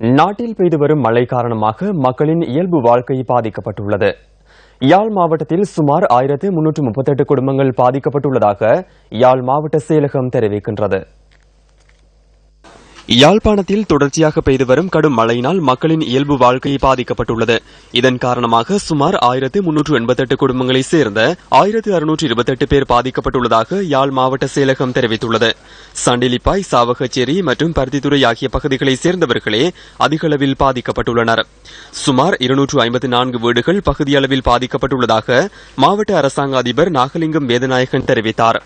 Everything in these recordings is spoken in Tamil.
நாட்டில் பெய்து வரும் மழை காரணமாக மக்களின் இயல்பு வாழ்க்கை பாதிக்கப்பட்டுள்ளது. யாழ் மாவட்டத்தில் சுமார் ஆயிரத்து முன்னூற்று முப்பத்தெட்டு குடும்பங்கள் பாதிக்கப்பட்டுள்ளதாக யாழ் மாவட்ட செயலகம் தெரிவிக்கின்றது. யாழ்ப்பாணத்தில் தொடர்ச்சியாக பெய்து வரும் கடும் மழையினால் மக்களின் இயல்பு வாழ்க்கை பாதிக்கப்பட்டுள்ளது. இதன் காரணமாக சுமார் ஆயிரத்து முன்னூற்று எண்பத்தெட்டு குடும்பங்களைச் சேர்ந்த ஆயிரத்து அறுநூற்று இருபத்தெட்டு பேர் பாதிக்கப்பட்டுள்ளதாக யாழ் மாவட்ட செயலகம் தெரிவித்துள்ளது. சண்டிலிப்பாய் சாவகச்சேரி மற்றும் பருத்தித்துறை ஆகிய பகுதிகளைச் சேர்ந்தவர்களே அதிகளவில் பாதிக்கப்பட்டுள்ளனர். சுமார் இருநூற்று ஐம்பத்தி நான்கு வீடுகள் பகுதியளவில் பாதிக்கப்பட்டுள்ளதாக மாவட்ட அரசாங்க அதிபர் நாகலிங்கம் வேதநாயகன் தெரிவித்தார்.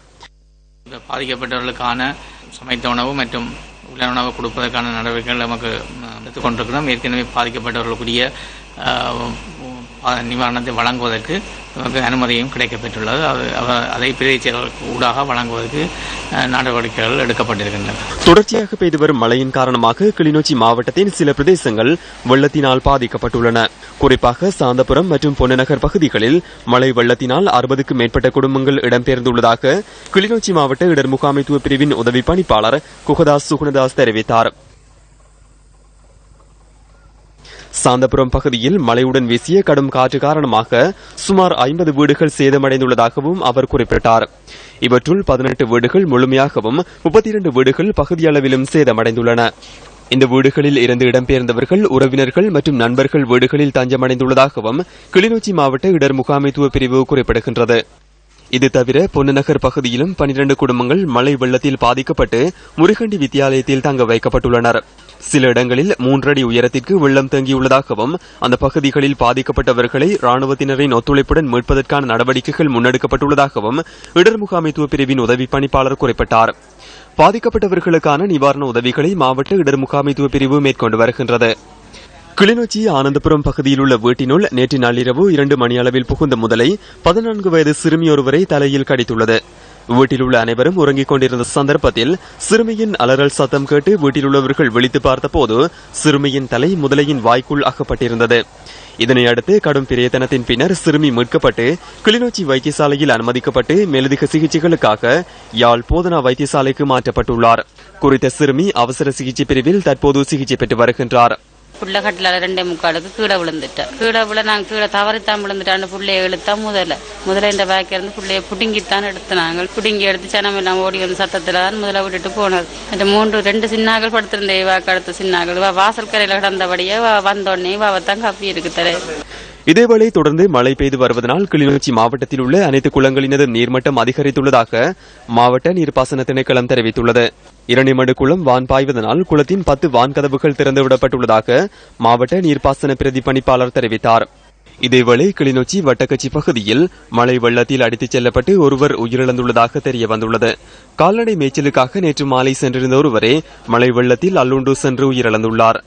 பாதிக்கப்பட்டவர்களுக்கான சமைத்த உணவு மற்றும் உள்ள உணவு கொடுப்பதற்கான நடவடிக்கைகள் நமக்கு எடுத்துக்கொண்டிருக்கிறோம். ஏற்கனவே பாதிக்கப்பட்டவர்களுக்குரிய நிவாரணத்தை வழங்குவதற்கு நமக்கு அனுமதியும் கிடைக்கப்பெற்றுள்ளது. அது அதை அதை பிரதேசங்களுக்கு ஊடாக வழங்குவதற்கு நடவடிக்கைகள் எடுக்கப்பட்டிருக்கின்றன. தொடர்ச்சியாக பெய்து வரும் மழையின் காரணமாக கிளிநொச்சி மாவட்டத்தின் சில பிரதேசங்கள் வெள்ளத்தினால் பாதிக்கப்பட்டுள்ளன. குறிப்பாக சாந்தபுரம் மற்றும் பொன்னநகர் பகுதிகளில் மழை வெள்ளத்தினால் அறுபதுக்கும் மேற்பட்ட குடும்பங்கள் இடம்பெயர்ந்துள்ளதாக கிளிநொச்சி மாவட்ட இடர் முகாமைத்துவ பிரிவின் உதவி பணிப்பாளர் குகதாஸ் சுகுணதாஸ் தெரிவித்தார். சாந்தபுரம் பகுதியில் மழையுடன் வீசிய கடும் காற்று காரணமாக சுமார் ஐம்பது வீடுகள் சேதமடைந்துள்ளதாகவும் அவர் குறிப்பிட்டார். இவற்றுள் பதினெட்டு வீடுகள் முழுமையாகவும் முப்பத்தி இரண்டு வீடுகள் பகுதியளவிலும் சேதமடைந்துள்ளன. இந்த வீடுகளில் இருந்து இடம்பெயர்ந்தவர்கள் உறவினர்கள் மற்றும் நண்பர்கள் வீடுகளில் தஞ்சமடைந்துள்ளதாகவும் கிளிநொச்சி மாவட்ட இடர் முகாமைத்துவ பிரிவு குறிப்பிடுகின்றது. இது தவிர பொன்னநகர் பகுதியிலும் பனிரண்டு குடும்பங்கள் மழை வெள்ளத்தில் பாதிக்கப்பட்டு முருகண்டி வித்தியாலயத்தில் தங்க வைக்கப்பட்டுள்ளனர். சில இடங்களில் மூன்றடி உயரத்திற்கு வெள்ளம் தேங்கியுள்ளதாகவும் அந்த பகுதிகளில் பாதிக்கப்பட்டவர்களை ராணுவத்தினரின் ஒத்துழைப்புடன் மீட்பதற்கான நடவடிக்கைகள் முன்னெடுக்கப்பட்டுள்ளதாகவும் இடர் முகாமைத்துவ பிரிவின் உதவி பணிப்பாளர் குறிப்பிட்டார். பாதிக்கப்பட்டவர்களுக்கான நிவாரண உதவிகளை மாவட்ட இடர் முகாமைத்துவ பிரிவு மேற்கொண்டு வருகின்றது. கிளிநொச்சி ஆனந்தபுரம் பகுதியில் உள்ள வீட்டினுள் நேற்று நள்ளிரவு இரண்டு மணியளவில் புகுந்த முதலை பதினான்கு வயது சிறுமியொருவரை தலையில் கடித்துள்ளது. வீட்டில் உள்ள அனைவரும் உறங்கிக் கொண்டிருந்த சந்தர்ப்பத்தில் சிறுமியின் அலறல் சத்தம் கேட்டு வீட்டில் உள்ளவர்கள் விழித்து பார்த்தபோது சிறுமியின் தலை முதலையின் வாய்க்குள் அகப்பட்டிருந்தது. இதனையடுத்து கடும் பிரயத்தனத்தின் பின்னர் சிறுமி மீட்கப்பட்டு கிளிநொச்சி வைத்தியசாலையில் அனுமதிக்கப்பட்டு மேலதிக சிகிச்சைகளுக்காக யாழ் போதனா வைத்தியசாலைக்கு மாற்றப்பட்டுள்ளார். குறித்த சிறுமி அவசர சிகிச்சை பிரிவில் தற்போது சிகிச்சை பெற்று வருகின்றார். புள்ள கட்டில ரெண்டே முக்காலுக்கு கீழே விழுந்துட்டேன். கீழே விழ நான் கீழே தவறித்தான் விழுந்துட்டான்னு பிள்ளைய இழுத்தா முதல்ல. முதல்ல இந்த பேக்க இருந்து புள்ளைய பிடுங்கித்தான் எடுத்து நாங்கள் புடுங்கி எடுத்து சனம் எல்லாம் ஓடி வந்து சத்தத்தில் தான் முதல்ல விட்டுட்டு போனது அந்த மூன்று ரெண்டு சின்னாக்கள் படுத்திருந்தேன். இவாக்கு அடுத்த சின்னாக்கள். வாசல் கரையில கிடந்தபடியே இவ வந்தோடனே இவாவத்தான் கப்பி இருக்கு தலை இதேவேளை தொடர்ந்து மழை பெய்து வருவதனால் கிளிநொச்சி மாவட்டத்தில் உள்ள அனைத்து குளங்களினது நீர்மட்டம் அதிகரித்துள்ளதாக மாவட்ட நீர்ப்பாசன திணைக்களம் தெரிவித்துள்ளது. இரணிமடு குளம் வான் பாய்வதனால் குளத்தின் பத்து வான் கதவுகள் திறந்துவிடப்பட்டுள்ளதாக மாவட்ட நீர்ப்பாசன பிரதி பணிப்பாளர் தெரிவித்தார். இதேவேளை கிளிநொச்சி வட்டக்கச்சி பகுதியில் மழை வெள்ளத்தில் அடித்துச் செல்லப்பட்டு ஒருவர் உயிரிழந்துள்ளதாக தெரிய வந்துள்ளது கால்நடை மேய்ச்சலுக்காக நேற்று மாலை சென்றிருந்த ஒருவரே மழை வெள்ளத்தில் அல்லுண்டு சென்று உயிரிழந்துள்ளார்.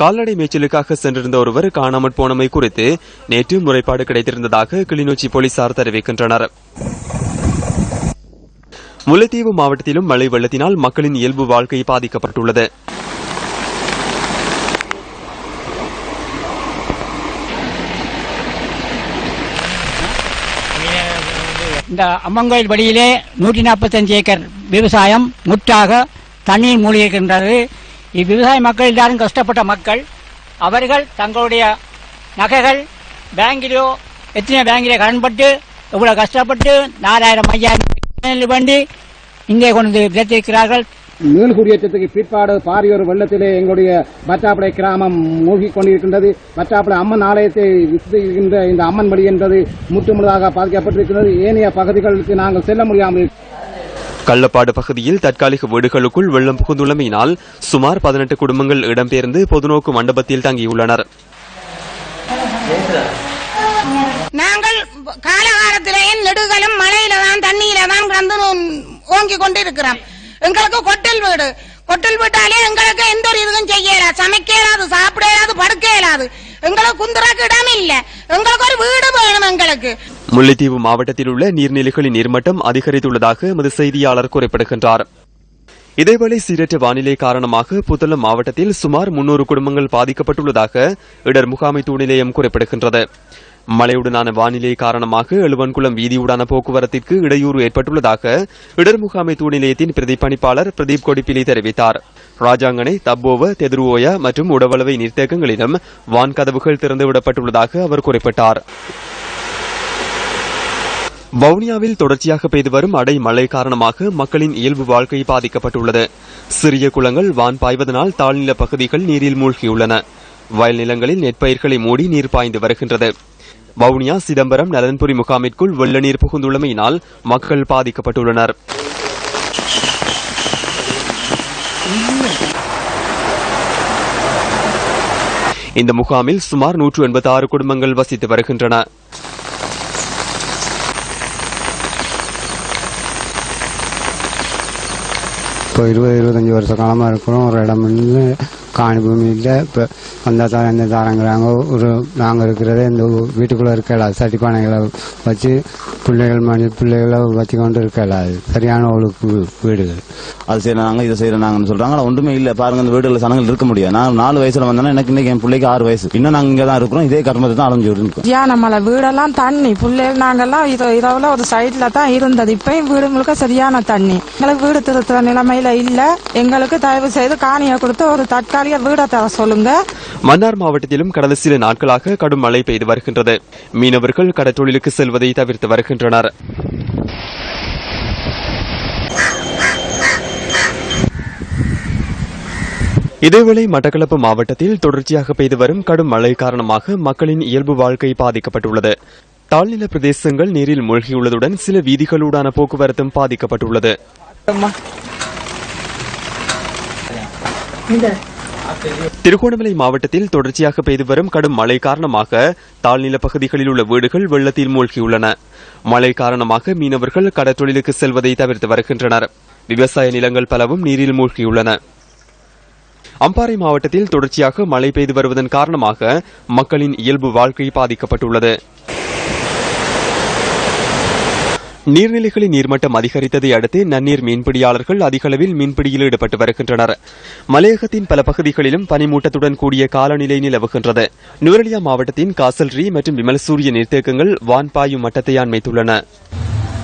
கால்நடை மேய்ச்சலுக்காக சென்றிருந்த ஒருவர் காணாமல் போனமை குறித்து நேற்று முறைப்பாடு கிடைத்திருந்ததாக கிளிநொச்சி போலீசார் தெரிவிக்கின்றனர். முல்லைத்தீவு மாவட்டத்திலும் மழை வெள்ளத்தினால் மக்களின் இயல்பு வாழ்க்கை பாதிக்கப்பட்டுள்ளது. இந்த அம்மங்கோயில் வழியிலே நூற்றி நாற்பத்தஞ்சு ஏக்கர் விவசாயம் முற்றாக தண்ணீர் மூழ்கியிருக்கின்றது. இவ்விவசாய மக்கள் எல்லாரும் கஷ்டப்பட்ட மக்கள் அவர்கள் தங்களுடைய நகைகள் பேங்கிலோ எத்தனை பேங்கிலே கடன்பட்டு இவ்வளவு கஷ்டப்பட்டு நாலாயிரம் ஐயாயிரம் வேண்டி இங்கே கொண்டு வந்து மீன் குடியேற்றத்துக்கு பிற்பாடு பாரியூர் வெள்ளத்திலே எங்களுடைய பற்றாப்படை கிராமம் மூழ்கிக் கொண்டிருக்கின்றது. பற்றாப்படை அம்மன் ஆலயத்தை விசித்திருக்கின்ற இந்த அம்மன் வழி என்பது முற்றுமுழுதாக பாதிக்கப்பட்டிருக்கிறது ஏனைய பகுதிகளுக்கு நாங்கள் செல்ல முடியாமல் கள்ளப்பாடு பகுதியில் தற்காலிக வீடுகளுக்குள் வெள்ளம் புகுந்துள்ளமையினால் சுமார் பதினெட்டு குடும்பங்கள் இடம்பெயர்ந்து பொதுநோக்கு மண்டபத்தில் தங்கியுள்ளனர். நாங்கள் காலகாலத்திலேயே நெடுகலும் மழையில தான் தண்ணியில தான் கிடந்து ஓங்கி கொண்டிருக்கிறோம். எங்களுக்கு கொட்டல் வீடு. கொட்டல் வீட்டாலே எங்களுக்கு எந்த ஒரு இதுவும் செய்யல சமைக்க இயலாது சாப்பிட இயலாது படுக்க இயலாது. எங்களுக்கு குந்துறக்கு இடம் இல்ல. எங்களுக்கு ஒரு வீடு வேணும் எங்களுக்கு. முல்லைத்தீவு மாவட்டத்தில் உள்ள நீர்நிலைகளின் நீர்மட்டம் அதிகரித்துள்ளதாக எமது செய்தியாளர் குறிப்பிடுகின்றார். இதேவேளை சீரற்ற வானிலை காரணமாக புத்தளம் மாவட்டத்தில் சுமார் முன்னூறு குடும்பங்கள் பாதிக்கப்பட்டுள்ளதாக இடர் முகாமைத்துவ நிலையம் குறிப்பிடுகின்றது. மழையுடனான வானிலை காரணமாக எழுவன்குளம் வீதியூடான போக்குவரத்திற்கு இடையூறு ஏற்பட்டுள்ளதாக இடர் முகாமைத்துவ நிலையத்தின் பிரதிப்பணிப்பாளர் பிரதீப் கொடிப்பிலி தெரிவித்தார். ராஜாங்கனை தப்போவ தெதுருவோயா மற்றும் உடவளவை நீர்த்தேக்கங்களிலும் வான் கதவுகள் திறந்துவிடப்பட்டுள்ளதாக அவர் குறிப்பிட்டார். வவுனியாவில் தொடர்ச்சியாக பெய்து வரும் அடை மழை காரணமாக மக்களின் இயல்பு வாழ்க்கை பாதிக்கப்பட்டுள்ளது. சிறிய குளங்கள் வான் பாய்வதனால் தாழ்நில பகுதிகள் நீரில் மூழ்கியுள்ளன. வயல் நிலங்களில் நெற்பயிர்களை மூடி நீர் பாய்ந்து வருகின்றது. வவுனியா சிதம்பரம் நலன்புரி முகாமிற்குள் வெள்ள நீர் புகுந்துள்ளமையினால் மக்கள் பாதிக்கப்பட்டுள்ளனர். இந்த முகாமில் சுமார் நூற்று எண்பத்தி ஆறு குடும்பங்கள் வசித்து வருகின்றன. இப்போ இருபது இருபத்தஞ்சி வருஷ காலமாக இருக்கிறோம். ஒரு இடம் இல்லை காணி பூமி இல்லை இப்போ அந்த தாரம் இந்த தாரங்கிறாங்க ஒரு நாங்கள் இருக்கிறதே இந்த வீட்டுக்குள்ளே இருக்கல. சட்டிப்பானைகளை வச்சு பிள்ளைகள் மணி பிள்ளைகளை வச்சு கொண்டு இருக்கல. அது சரியான ஒரு வீ- வீடுகள். அது செய்யறாங்க இதை செய்யறாங்கன்னு சொல்றாங்க. ஆனா ஒன்றுமே இல்ல. பாருங்க இந்த வீடுகளில் சனங்கள் இருக்க முடியாது. நான் நாலு வயசுல வந்தேன்னா எனக்கு இன்னைக்கு என் பிள்ளைக்கு ஆறு வயசு. இன்னும் நாங்க இங்க தான் இருக்கிறோம். இதே கர்மத்தை தான் அலைஞ்சு இருக்கோம். தியானமலை வீடெல்லாம் தண்ணி. பிள்ளைகள் நாங்கெல்லாம் இது இரவுல ஒரு சைட்ல தான் இருந்தது. இப்பயும் வீடு முழுக்க சரியான தண்ணி. எங்களுக்கு வீடு திருத்துற நிலைமையில இல்ல. எங்களுக்கு தயவு செய்து காணியை கொடுத்து ஒரு தற்காலிக வீடை தர சொல்லுங்க? மன்னார் மாவட்டத்திலும் கடந்த சில நாட்களாக கடும் மழை பெய்து வருகின்றது. மீனவர்கள் கடற்றொழிலுக்கு செல்வதை தவிர்த்து வருகின்றனர். இதேவேளை மட்டக்களப்பு மாவட்டத்தில் தொடர்ச்சியாக பெய்து வரும் கடும் மழை காரணமாக மக்களின் இயல்பு வாழ்க்கை பாதிக்கப்பட்டுள்ளது. தாழ்நில பிரதேசங்கள் நீரில் மூழ்கியுள்ளதுடன் சில வீதிகளூடான போக்குவரத்தும் பாதிக்கப்பட்டுள்ளது. திருகோணமலை மாவட்டத்தில் தொடர்ச்சியாக பெய்து வரும் கடும் மழை காரணமாக தாழ்நில பகுதிகளில் உள்ள வீடுகள் வெள்ளத்தில் மூழ்கியுள்ளன. மழை காரணமாக மீனவர்கள் கடற்றொழிலுக்கு செல்வதை தவிர்த்து வருகின்றனர். விவசாய நிலங்கள் பலவும் நீரில் மூழ்கியுள்ளன. அம்பாறை மாவட்டத்தில் தொடர்ச்சியாக மழை பெய்து வருவதன் காரணமாக மக்களின் இயல்பு வாழ்க்கை பாதிக்கப்பட்டுள்ளது. நீர்நிலைகளின் நீர்மட்டம் அதிகரித்ததை அடுத்து நன்னீர் மீன்பிடியாளர்கள் அதிக அளவில் மீன்பிடியில் ஈடுபட்டு வருகின்றனர். மலையகத்தின் பல பகுதிகளிலும் பனிமூட்டத்துடன் கூடிய காலநிலை நிலவுகின்றது. நுவரலியா மாவட்டத்தின் காசல்ரி மற்றும் விமலசூரிய நீர்த்தேக்கங்கள் வான்பாயும் மட்டத்தை அமைத்துள்ளன